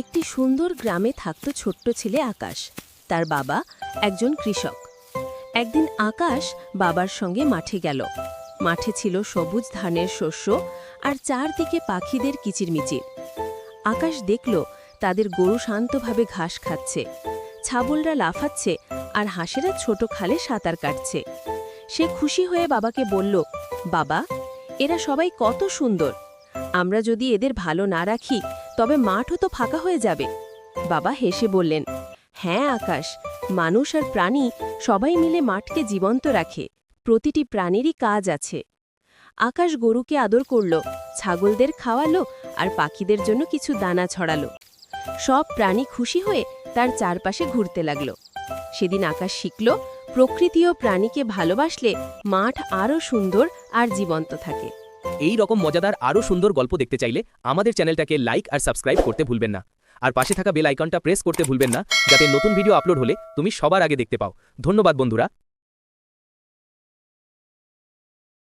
একটি সুন্দর গ্রামে থাকত ছোট্ট ছেলে আকাশ, তার বাবা একজন কৃষক। একদিন আকাশ বাবার সঙ্গে মাঠে গেল। মাঠে ছিল সবুজ ধানের শস্য আর চারদিকে পাখিদের কিচিরমিচির। আকাশ দেখল তাদের গরু শান্তভাবে ঘাস খাচ্ছে, ছাগলরা লাফাচ্ছে আর হাঁসেরা ছোট খালে সাঁতার কাটছে। সে খুশি হয়ে বাবাকে বলল, বাবা, এরা সবাই কত সুন্দর। আমরা যদি এদের ভালো না রাখি তবে মাঠও তো ফাঁকা হয়ে যাবে। বাবা হেসে বললেন হ্যাঁ আকাশ, মানুষ আর প্রাণী সবাই মিলে মাঠকে জীবন্ত রাখে। প্রতিটি প্রাণীরই কাজ আছে। আকাশ গরুকে আদর করল, ছাগলদের খাওয়ালো আর পাখিদের জন্য কিছু দানা ছড়ালো। সব প্রাণী খুশি হয়ে তার চারপাশে ঘুরতে লাগল। সেদিন আকাশ শিখল, প্রকৃতি ও প্রাণীকে ভালোবাসলে মাঠ আরও সুন্দর আর জীবন্ত থাকে। এই রকম মজাদার আরও সুন্দর গল্প দেখতে চাইলে আমাদের চ্যানেলটাকে লাইক আর সাবস্ক্রাইব করতে ভুলবেন না। আর পাশে থাকা বেল আইকনটা প্রেস করতে ভুলবেন না, যাতে নতুন ভিডিও আপলোড হলে তুমি সবার আগে দেখতে পাও। ধন্যবাদ বন্ধুরা।